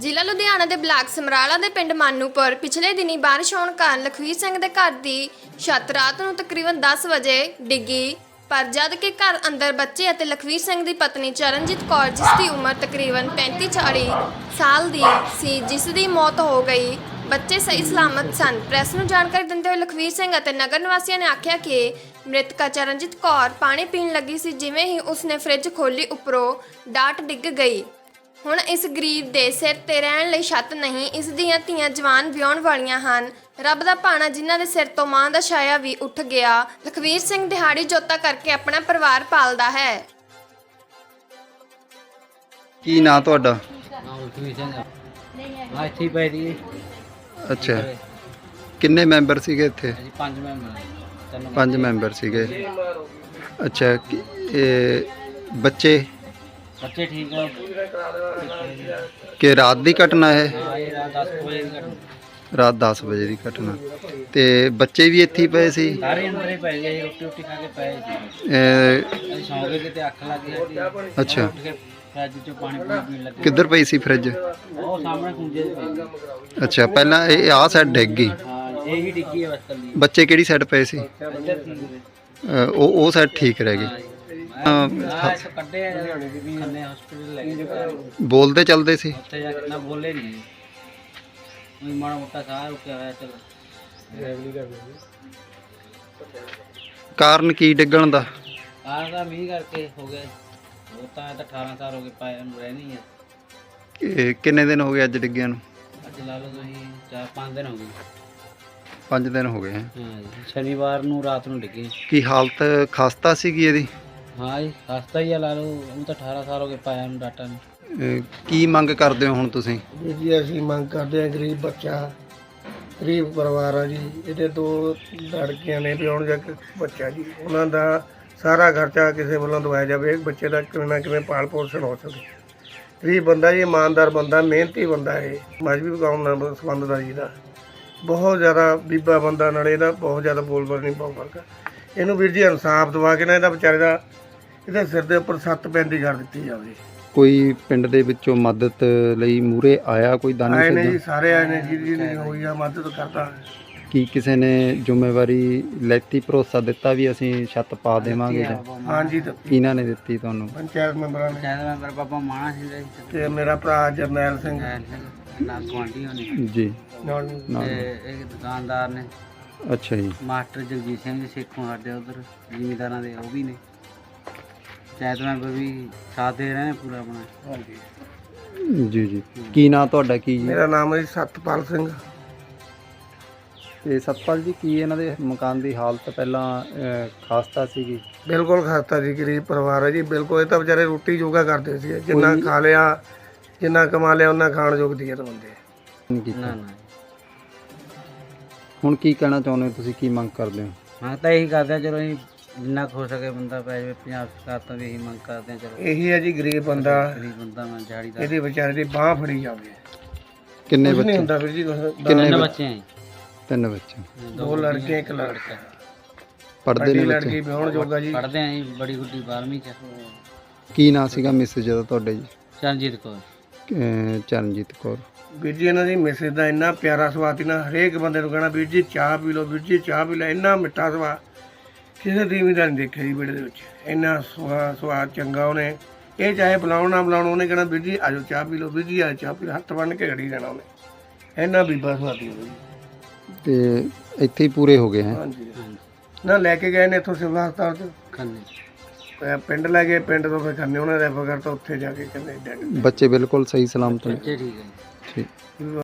ਜ਼ਿਲ੍ਹਾ ਲੁਧਿਆਣਾ ਦੇ ਬਲਾਕ ਸਮਰਾਲਾ ਦੇ ਪਿੰਡ ਮਾਨੂਪੁਰ, ਪਿਛਲੇ ਦਿਨੀ ਬਾਰਿਸ਼ ਹੋਣ ਕਾਰਨ ਲਖਵੀਰ ਸਿੰਘ ਦੇ ਘਰ ਦੀ ਛੱਤ ਰਾਤ ਨੂੰ ਤਕਰੀਬਨ 10 ਵਜੇ ਡਿੱਗੀ। ਪਰ ਜਦ ਕਿ ਘਰ ਅੰਦਰ ਬੱਚੇ ਅਤੇ ਲਖਵੀਰ ਸਿੰਘ ਦੀ ਪਤਨੀ ਚਰਨਜੀਤ ਕੌਰ, ਜਿਸ ਦੀ ਉਮਰ ਤਕਰੀਬਨ 35-40 ਸਾਲ ਦੀ ਸੀ, ਜਿਸ ਦੀ ਮੌਤ ਹੋ ਗਈ। ਬੱਚੇ ਸਹੀ ਸਲਾਮਤ ਸਨ। ਪ੍ਰੈਸ ਨੂੰ ਜਾਣਕਾਰੀ ਦਿੰਦੇ ਹੋਏ ਲਖਵੀਰ ਸਿੰਘ ਅਤੇ ਨਗਰ ਨਿਵਾਸੀਆਂ ਨੇ ਆਖਿਆ ਕਿ ਮ੍ਰਿਤਕਾ ਚਰਨਜੀਤ ਕੌਰ ਪਾਣੀ ਪੀਣ ਲੱਗੀ ਸੀ, ਜਿਵੇਂ ਹੀ ਉਸਨੇ ਫ੍ਰਿਜ ਖੋਲੀ ਉੱਪਰੋਂ ਡਾਟ ਡਿੱਗ ਗਈ। ਹੁਣ ਇਸ ਗਰੀਬ ਦੇ ਸਿਰ ਤੇ ਰਹਿਣ ਲਈ ਛੱਤ ਨਹੀਂ ਇਸ ਦੀਆਂ ਧੀਆਂ ਜਵਾਨ ਵਿਆਹੁਣ ਵਾਲੀਆਂ ਹਨ। ਰੱਬ ਦਾ ਭਾਣਾ ਜਿਨ੍ਹਾਂ ਦੇ ਸਿਰ ਤੋਂ ਮਾਂ ਦਾ ਛਾਇਆ ਵੀ ਉੱਠ ਗਿਆ ਲਖਵੀਰ ਸਿੰਘ ਦਿਹਾੜੀ ਜੋਤਾ ਕਰਕੇ ਆਪਣਾ ਪਰਿਵਾਰ ਪਾਲਦਾ ਹੈ। ਕੀ ਨਾਂ ਤੁਹਾਡਾ? ਨਾਮ ਲਖਵੀਰ ਸਿੰਘ ਆ। ਆ ਇੱਥੇ ਹੀ ਪਏ ਦੀ ਅੱਛਾ। ਕਿੰਨੇ ਮੈਂਬਰ ਸੀਗੇ ਇੱਥੇ? ਪੰਜ ਮੈਂਬਰ ਹਾਂ। ਤਿੰਨ ਪੰਜ ਮੈਂਬਰ ਸੀਗੇ। ਅੱਛਾ ਕੀ- ਇਹ ਬੱਚੇ? ਬੱਚੇ ਠੀਕ ਆ। ਕਿ ਰਾਤ ਦੀ ਘਟਨਾ ਹੈ ਹਾਂ ਇਹ ਰਾਤ 10 ਵਜੇ ਦੀ ਘਟਨਾ। ਰਾਤ 10 ਵਜੇ ਦੀ ਘਟਨਾ। ਤੇ ਬੱਚੇ ਵੀ ਇੱਥੇ ਹੀ ਪਏ ਸੀ? ਸਾਰੇ ਅੰਦਰ ਹੀ ਪੈ ਗਏ ਰੋਟੀ ਰੋਟੀ ਖਾ ਕੇ ਪਏ ਸੀ। ਇਹ ਅਸੀਂ ਸੌਂ ਗਏ ਕਿਤੇ ਅੱਖ ਲੱਗ ਗਈ ਸਾਡੀ। ਅੱਛਾ। ਉੱਠ ਕੇ ਫਰਿੱਜ ਚੋਂ ਪਾਣੀ ਪੂਣੀ ਪੀਣ ਲੱਗੇ। ਕਿੱਧਰ ਪਈ ਸੀ ਫ੍ਰਿਜ? ਉਹ ਸਾਹਮਣੇ ਖੁੰਝੇ ਦੇ ਪਏ ਸੀ। ਅੱਛਾ ਪਹਿਲਾਂ ਇਹ ਆਹ ਸਾਈਡ ਡਿੱਗ ਗਈ। ਹਾਂ ਇਹ ਹੀ ਡਿੱਗੀ ਹੈ ਬਸ ਕੱਲੀ ਬੱਚੇ ਕਿਹੜੀ ਸਾਈਡ ਪਏ ਸੀ? ਇੱਧਰ ਠੀਕ ਉਹ ਉਹ ਸਾਈਡ ਠੀਕ ਰਹਿ ਗਈ ਗਏ। ਬੋਲਦੇ ਚੱਲਦੇ ਸੀ। ਉੱਥੇ ਜਾ ਕੇ ਨਾ ਬੋਲੇ ਨਹੀਂ ਉਹ ਮਾੜਾ ਮੋਟਾ ਸਾਹ ਰੁਕਿਆ ਹੋਇਆ ਚਲ। ਕਾਰਨ ਕੀ ਡਿੱਗਣ ਦਾ? ਆਹ ਦਾ ਮੀਂਹ ਕਰਕੇ ਹੋ ਗਏ ਉਹ ਤਾਂ ਇਹ ਤਾਂ 18 ਸਾਲ ਹੋ ਗਏ ਪਾਏ ਨੂੰ ਰਹਿਣੀ ਹੈ ਕਿ- ਕਿੰਨੇ ਦਿਨ ਹੋ ਗਏ ਅੱਜ ਡਿੱਗਿਆਂ ਨੂੰ? ਅੱਜ ਲਾ ਲਓ ਤੁਸੀਂ ਚਾਰ ਪੰਜ ਦਿਨ ਹੋ ਗਏ। 5 ਦਿਨ ਹੋ ਗਏ ਹੈ। ਹਾਂ ਜੀ ਸ਼ਨੀਵਾਰ ਨੂੰ ਰਾਤ ਨੂੰ ਡਿੱਗੇ। ਕੀ ਹਾਲਤ ਖਸਤਾ ਸੀਗੀ ਇਹਦੀ? ਹਾਂ ਜੀ ਸਸਤਾ ਹੀ ਆ ਲਾ ਲਓ ਉਹ ਤਾਂ 18 ਸਾਲ ਹੋ ਗਏ ਪਾਇਆ ਨੂੰ ਡਾਟਾ ਨੂੰ। ਕੀ ਮੰਗ ਕਰਦੇ ਹੋ ਹੁਣ ਤੁਸੀਂ? ਵੀਰ ਜੀ ਅਸੀਂ ਮੰਗ ਕਰਦੇ ਹਾਂ ਗਰੀਬ ਬੱਚਾ ਗਰੀਬ ਪਰਿਵਾਰ ਆ ਜੀ ਇਹਦੇ ਦੋ ਲੜਕੀਆਂ ਨੇ ਵਿਆਹੁਣ ਜਾ ਕੇ ਬੱਚਾ ਜੀ ਉਹਨਾਂ ਦਾ ਸਾਰਾ ਖਰਚਾ ਕਿਸੇ ਵੱਲੋਂ ਦਵਾਇਆ ਜਾਵੇ ਇੱਕ ਬੱਚੇ ਦਾ ਕਿਵੇਂ ਨਾ ਕਿਵੇਂ ਪਾਲ ਪੋਸ਼ਣ ਹੋ ਸਕੇ। ਗਰੀਬ ਬੰਦਾ ਜੀ ਇਮਾਨਦਾਰ ਬੰਦਾ ਮਿਹਨਤੀ ਬੰਦਾ ਹੈ ਮਜ਼ਬੀ ਕੌਮ ਨਾਲ ਸੰਬੰਧ ਦਾ ਜੀ ਦਾ ਬਹੁਤ ਜ਼ਿਆਦਾ ਬੀਬਾ ਬੰਦਾ ਨਾਲੇ ਇਹਦਾ ਬਹੁਤ ਜ਼ਿਆਦਾ ਬੋਲ ਬਾਲ ਨਹੀਂ ਆ। ਇਹਨੂੰ ਵੀਰ ਜੀ ਇਨਸਾਫ ਦਵਾ ਕੇ ਨਾ ਇਹਦਾ ਵਿਚਾਰੇ ਦਾ ਇਹਦੇ ਸਿਰ ਦੇ ਉੱਪਰ ਸੱਤ ਪੈਂਦੀ ਕਰ ਦਿੱਤੀ ਜਾਵੇ। ਕੋਈ ਪਿੰਡ ਦੇ ਵਿੱਚੋਂ ਮਦਦ ਲਈ ਮੂਰੇ ਆਇਆ ਕੋਈ ਦਾਨੀ ਆਏ ਨੇ ਜੀ ਸੱਜਣ ਸਾਰੇ ਆਏ ਨੇ ਜਿਹਦੀ ਨਹੀਂ ਹੋਈ ਆ ਮਦਦ ਕਰਦਾ ਕੀ ਕਿਸੇ ਨੇ ਜ਼ਿੰਮੇਵਾਰੀ ਲੈਤੀ ਭਰੋਸਾ ਦਿੱਤਾ ਵੀ ਅਸੀਂ ਛੱਤ ਪਾ ਦੇਵਾਂਗੇ ਜਾਂ ਹਾਂਜੀ ਤੇ ਕਿਹਨਾਂ ਨੇ ਦਿੱਤੀ ਤੁਹਾਨੂੰ? ਪੰਚਾਇਤ ਮੈਂਬਰਾਂ ਨੇ। ਸ਼ਾਇਦ ਮੈਂਬਰ ਬਾਬਾ ਮਾਣਾ ਸਿੰਘ ਜੀ ਤੇ ਮੇਰਾ ਭਰਾ ਜਰਨੈਲ ਸਿੰਘ। ਨਾ ਗੁਆਂਢੀ ਹੋਣੇ। ਜੀ। ਨਾਲ ਨਾਲ। ਤੇ ਇੱਕ ਦੁਕਾਨਦਾਰ ਨੇ। ਅੱਛਾ ਜੀ। ਮਾਸਟਰ ਜਗਜੀਤ ਸਿੰਘ ਜੀ ਸੇਖੋਂ ਸਾਡੇ ਉਧਰ ਜ਼ਿਮੀਦਾਰਾਂ ਦੇ ਉਹ ਵੀ ਨੇ। ਪੰਚਾਇਤ ਮੈਂਬਰ ਵੀ ਸਾਥ ਦੇ ਰਹੇ ਨੇ ਪੂਰਾ ਆਪਣਾ। ਹਾਂਜੀ। ਜੀ ਜੀ। ਕੀ ਨਾਂ ਤੁਹਾਡਾ ਕੀ ਜੀ? ਮੇਰਾ ਨਾਮ ਹੈ ਜੀ ਸਤਪਾਲ ਸਿੰਘ। ਤੇ ਸਤਪਾਲ ਜੀ ਕੀ ਇਹਨਾਂ ਦੇ ਮਕਾਨ ਦੀ ਹਾਲਤ ਪਹਿਲਾਂ ਖਾਸਤਾ ਸੀਗੀ? ਬਿਲਕੁਲ ਖਾਤਾ ਜੀ ਗਰੀਬ ਪਰਿਵਾਰ ਹੈ ਜੀ। ਬਿਲਕੁਲ ਇਹ ਤਾਂ ਵਿਚਾਰੇ ਰੋਟੀ ਜੋਗਾ ਕਰਦੇ ਸੀ। ਜਿੰਨਾ ਖਾ ਲਿਆ ਜਿੰਨਾ ਕਮਾ ਲਿਆ ਉਹਨਾਂ ਖਾਣ ਯੋਗ ਦੀ ਤਾਂ ਬੰਦੇ ਨਹੀਂ ਕੀਤਾ। ਨਾ ਨਾ। ਹੁਣ ਕੀ ਕਹਿਣਾ ਚਾਹੁੰਦੇ ਹੋ ਤੁਸੀਂ? ਕੀ ਮੰਗ ਕਰਦੇ ਹੋ? ਮੰਗ ਤਾਂ ਇਹੀ ਕਰਦੇ ਆ ਚਲੋ ਅਸੀਂ ਜਿੰਨਾ ਕੁ ਹੋ ਸਕੇ ਬੰਦਾ ਪੈ ਜਾਵੇ ਪੰਜਾਬ ਸਰਕਾਰ ਤੋਂ ਵੀ ਇਹੀ ਮੰਗ ਕਰਦੇ ਆ ਚਲੋ। ਇਹੀ ਹੈ ਜੀ ਗਰੀਬ ਬੰਦਾ। ਗਰੀਬ ਬੰਦਾ ਮੈਂ ਦਿਹਾੜੀ ਦਾ ਇਹਦੀ ਵਿਚਾਰੇ ਦੀ ਬਾਹ ਫੜੀ ਜਾਵੇ। ਕਿੰਨੇ ਨਹੀਂ ਬੱਚੇ? ਹੁੰਦਾ ਵੀਰ ਜੀ ਕੁਛ ਕਿੰਨੇ ਤਿੰਨ ਬੱਚੇ? ਜੀ। ਤਿੰਨ ਬੱਚੇ। ਦੋ ਲੜਕੇ ਇੱਕ ਲੜਕਾ। ਪੜ੍ਹਦੇ ਵੱਡੀ ਨੇ ਲੜਕੀ ਵਿਆਹਣ ਜੋਗਾ ਜੀ। ਪੜ੍ਹਦੇ ਆ ਜੀ ਬੜੀ ਗੁੱਡੀ 12ਵੀਂ ਚ ਕੀ ਨਾਂ ਸੀਗਾ ਮਿਸਿਸ ਦਾ ਤੁਹਾਡੇ ਜੀ? ਚਰਨਜੀਤ ਕੌਰ। ਚਰਨਜੀਤ ਕੌਰ। ਵੀਰ ਜੀ ਇਹਨਾਂ ਦੀ ਮੈਸੇਜ ਦਾ ਇੰਨਾ ਪਿਆਰਾ ਸਵਾਦ ਸੀ ਨਾ ਹਰੇਕ ਬੰਦੇ ਨੂੰ ਕਹਿਣਾ ਵੀਰ ਜੀ ਚਾਹ ਪੀ ਲਓ ਵੀਰ ਜੀ ਚਾਹ ਪੀ ਲੈ ਇੰਨਾ ਮਿੱਠਾ ਸਵਾਦ ਕਿਸੇ ਦੀ ਵੀ ਦਾ ਨਹੀਂ ਦੇਖਿਆ ਜੀ ਬੇੜੇ ਦੇ ਵਿੱਚ। ਇੰਨਾ ਸਵਾਦ ਸਵਾਦ ਚੰਗਾ ਉਹਨੇ। ਇਹ ਚਾਹੇ ਬੁਲਾਉਣ ਨਾ ਬੁਲਾਉਣ ਉਹਨੇ ਕਹਿਣਾ ਵੀਰ ਜੀ ਆਜੋ ਚਾਹ ਪੀ ਲਓ ਵੀਰ ਜੀ ਆਜੋ ਚਾਹ ਪੀ ਲਓ। ਹੱਥ ਬੰਨ ਕੇ ਘੜੀ ਜਾਣਾ ਉਹਨੇ। ਇੰਨਾ ਬੀਬਾ ਸਵਾਦੀ ਉਹਦੀ ਤੇ ਇੱਥੇ ਹੀ ਪੂਰੇ ਹੋ ਗਏ ਹੈ। ਹਾਂਜੀ। ਹਾਂਜੀ ਨਾ ਲੈ ਕੇ ਗਏ ਨੇ ਇੱਥੋਂ ਸਿਵਲ ਹਸਪਤਾਲ ਚ। ਖੰਨੇ ਅਹ ਪਿੰਡ ਲੈ ਗਏ ਪਿੰਡ ਤੋਂ ਫਿਰ ਖੰਨੇ ਉਹਨਾਂ ਰੈਫਰ ਕਰਤਾ ਉੱਥੇ ਜਾ ਕੇ ਕਹਿੰਦੇ ਡੈਡ। ਬੱਚੇ ਬਿਲਕੁਲ ਸਹੀ ਸਲਾਮਤ ਨੇ। ਬੱਚੇ ਠੀਕ ਹੈ। ਠੀਕ।